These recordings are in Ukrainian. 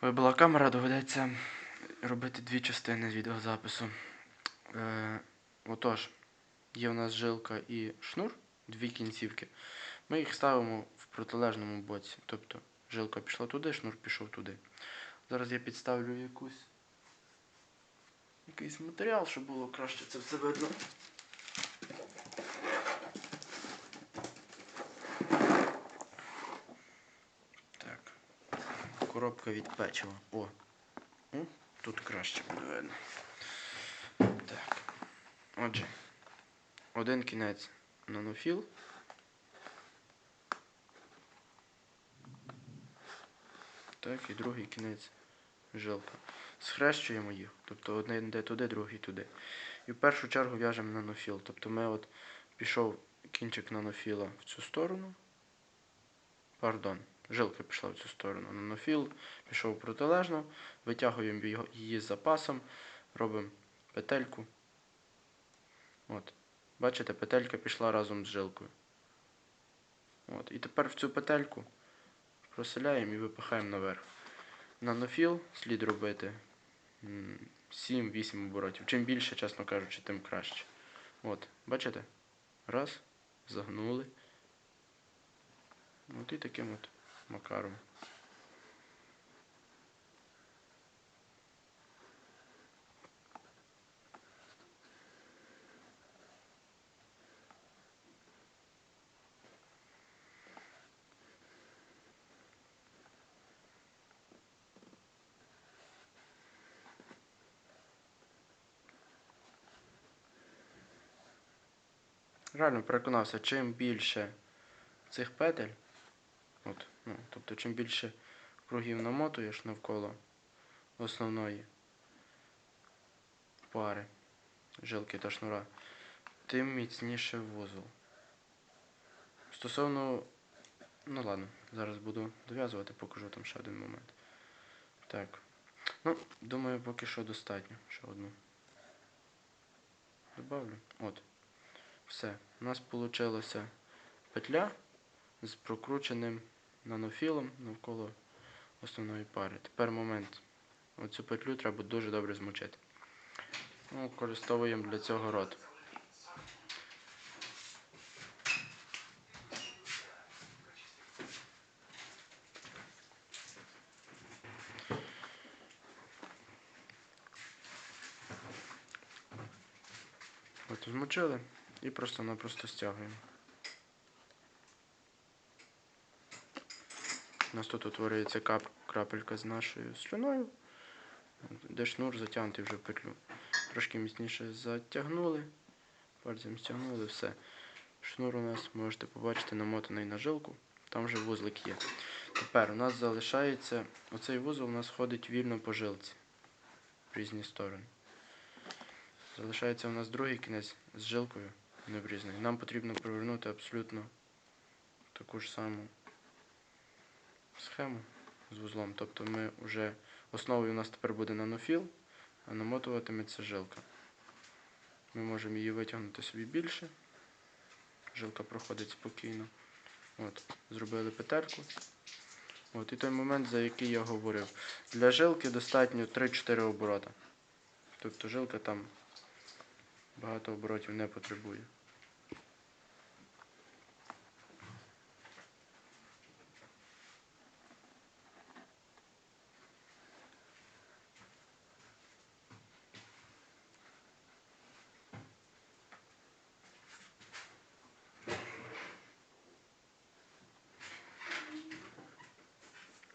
Вибила камера, доведеться робити дві частини відеозапису. Е, отож, є в нас жилка і шнур, дві кінцівки. Ми їх ставимо в протилежному боці. Тобто жилка пішла туди, шнур пішов туди. Зараз я підставлю якусь, якийсь матеріал, щоб було краще це все видно. Коробка від печива. О. Тут краще буде видно. Так. Отже, один кінець нанофіл. Так, і другий кінець жилка. Схрещуємо їх. Тобто один йде туди, другий туди. І в першу чергу в'яжемо нанофіл. Тобто ми от пішов кінчик нанофіла в цю сторону. Пардон, жилка пішла в цю сторону. Нанофіл пішов протилежно, витягуємо її з запасом, робимо петельку. От. Бачите, петелька пішла разом з жилкою. От. І тепер в цю петельку проселяємо і випихаємо наверх. Нанофіл слід робити 7-8 оборотів. Чим більше, чесно кажучи, тим краще. От, бачите? Раз, загнули. От і таким от макаром. Реально переконався, чим більше цих петель, от, ну, тобто чим більше кругів намотуєш навколо основної пари жилки та шнура, тим міцніше вузол. Стосовно. Ну ладно, зараз буду дов'язувати, покажу там ще один момент. Так. Ну, думаю, поки що достатньо. Ще одну. Добавлю. От. Все. У нас вийшла петля з прокрученим нанофілом навколо основної пари. Тепер момент. Оцю петлю треба дуже добре змочити. Ну, Використовуємо для цього рот. От змочили і просто-напросто стягуємо. У нас тут утворюється кап, крапелька з нашою слюною, де шнур затягнутий вже в петлю. Трошки міцніше затягнули, пальцем стягнули, все. Шнур у нас можете побачити намотаний на жилку, там вже вузлик є. Тепер у нас залишається, оцей вузол у нас ходить вільно по жилці в різні сторони. Залишається у нас другий кінець з жилкою необрізною. Нам потрібно провернути абсолютно таку ж саму схему з вузлом. Тобто ми вже основою у нас тепер буде нанофіл, а намотуватиметься жилка. Ми можемо її витягнути собі більше. Жилка проходить спокійно. От, Зробили петельку. От, І той момент, за який я говорив. Для жилки достатньо 3-4 оборота. Тобто жилка там багато оборотів не потребує.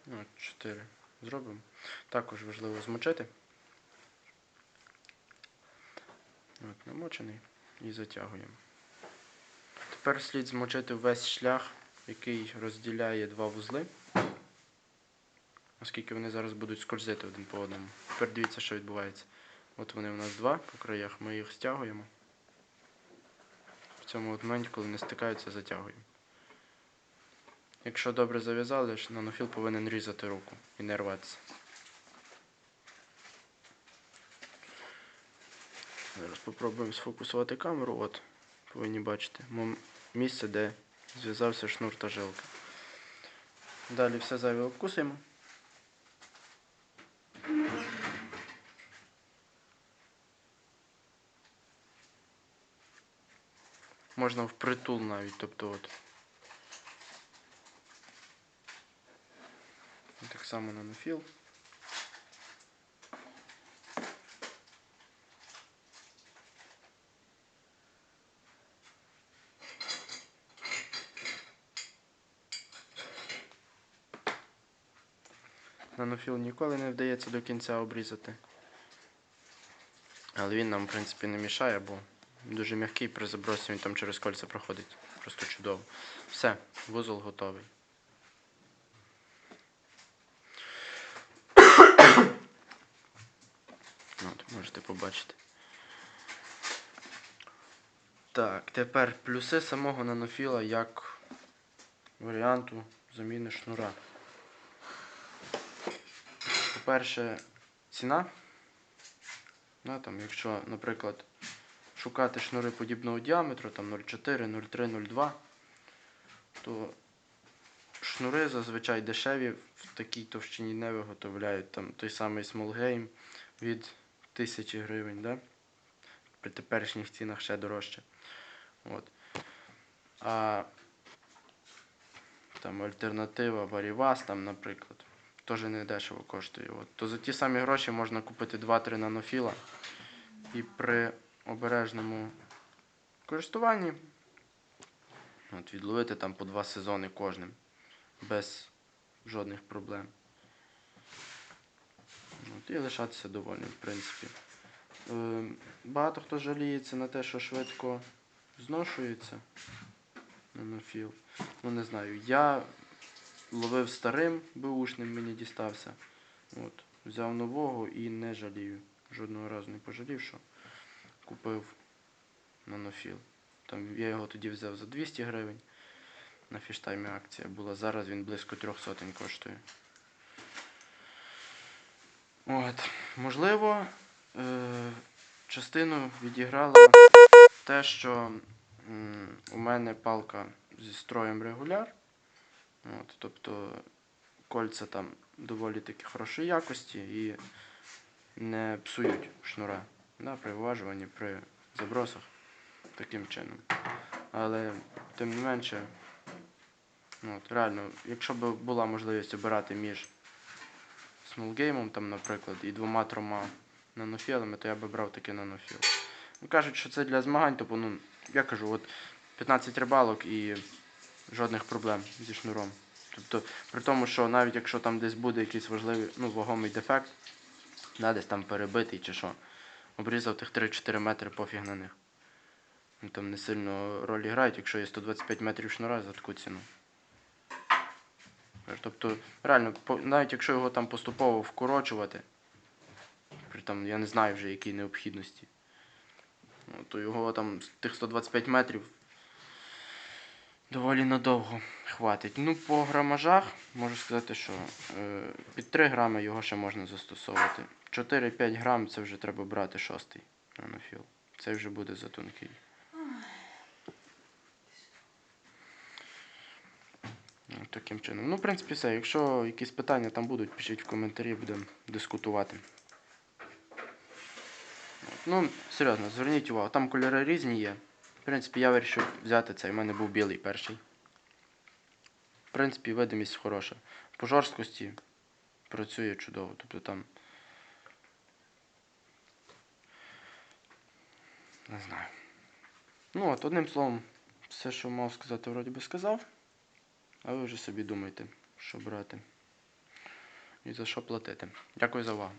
От, 4 зробимо. Також важливо змочити. От, намочений і затягуємо. Тепер слід змочити весь шлях, який розділяє два вузли, оскільки вони зараз будуть скользити один по одному. Тепер дивіться, що відбувається. От вони у нас два по краях, ми їх стягуємо. В цьому от моменті, коли не стикаються, затягуємо. Якщо добре зав'язали, нанофіл повинен різати руку і не рватися. Зараз спробуємо сфокусувати камеру. От, повинні бачити місце, де зв'язався шнур та жилка. Далі все зайве обкусуємо. Можна впритул навіть, тобто от. Так само нанофіл. Нанофіл ніколи не вдається до кінця обрізати. Але він нам, в принципі, не мішає, бо дуже м'який при забросі він там через кольця проходить. Просто чудово. Все, вузол готовий. От, можете побачити. Так, тепер плюси самого нанофіла як варіанту заміни шнура. По-перше, ціна. Да, там, якщо, наприклад, шукати шнури подібного діаметру, там 0,4, 0,3, 0,2, то шнури зазвичай дешеві в такій товщині не виготовляють. Там той самий Smallgame від 1000 гривень, да? при теперішніх цінах ще дорожче. От. А там альтернатива Varivas, там, наприклад, теж не дешево коштує. От. То за ті самі гроші можна купити 2-3 нанофіла і при обережному користуванні от, відловити там по два сезони кожним без жодних проблем. От, і лишатися довольним, в принципі. Е, багато хто жаліється на те, що швидко зношується нанофіл. Ну не знаю. Я ловив старим беушним, мені дістався. От, взяв нового і не жалію. Жодного разу не пожалів, що купив нанофіл. Там я його тоді взяв за 200 гривень. На фіштаймі акція була. Зараз він близько трьох сотень коштує. От. Можливо, е- частину відіграло те, що у мене палка зі строєм регуляр. От, тобто кольця там доволі таки хорошої якості і не псують шнура да, при виважуванні, при забросах таким чином. Але тим не менше, от, реально, якщо б була можливість обирати між смолгеймом, там, наприклад, і двома-трьома нанофілами, то я би брав таки нанофіл. Ну, кажуть, що це для змагань, тобто, ну, я кажу, от 15 рибалок і жодних проблем зі шнуром. Тобто, при тому, що навіть якщо там десь буде якийсь важливий, ну, вагомий дефект, да, десь там перебитий чи що, обрізав тих 3-4 метри, пофіг на них. Там не сильно ролі грають, якщо є 125 метрів шнура за таку ціну. Тобто, реально, навіть якщо його там поступово вкорочувати, при там, я не знаю вже якій необхідності, ну, то його там з тих 125 метрів доволі надовго хватить. Ну, по грамажах можу сказати, що е, під 3 грами його ще можна застосовувати. 4-5 грам це вже треба брати шостий нанофіл. Це вже буде за тонкий. Таким чином. Ну, в принципі, все. Якщо якісь питання там будуть, пишіть в коментарі, будемо дискутувати. Ну, серйозно, зверніть увагу, там кольори різні є. В принципі, я вирішив взяти цей. У мене був білий перший. В принципі, видимість хороша. По жорсткості працює чудово. Тобто там. Не знаю. Ну от, одним словом, все, що мав сказати, вроді би сказав. А ви вже собі думайте, що брати і за що платити. Дякую за увагу.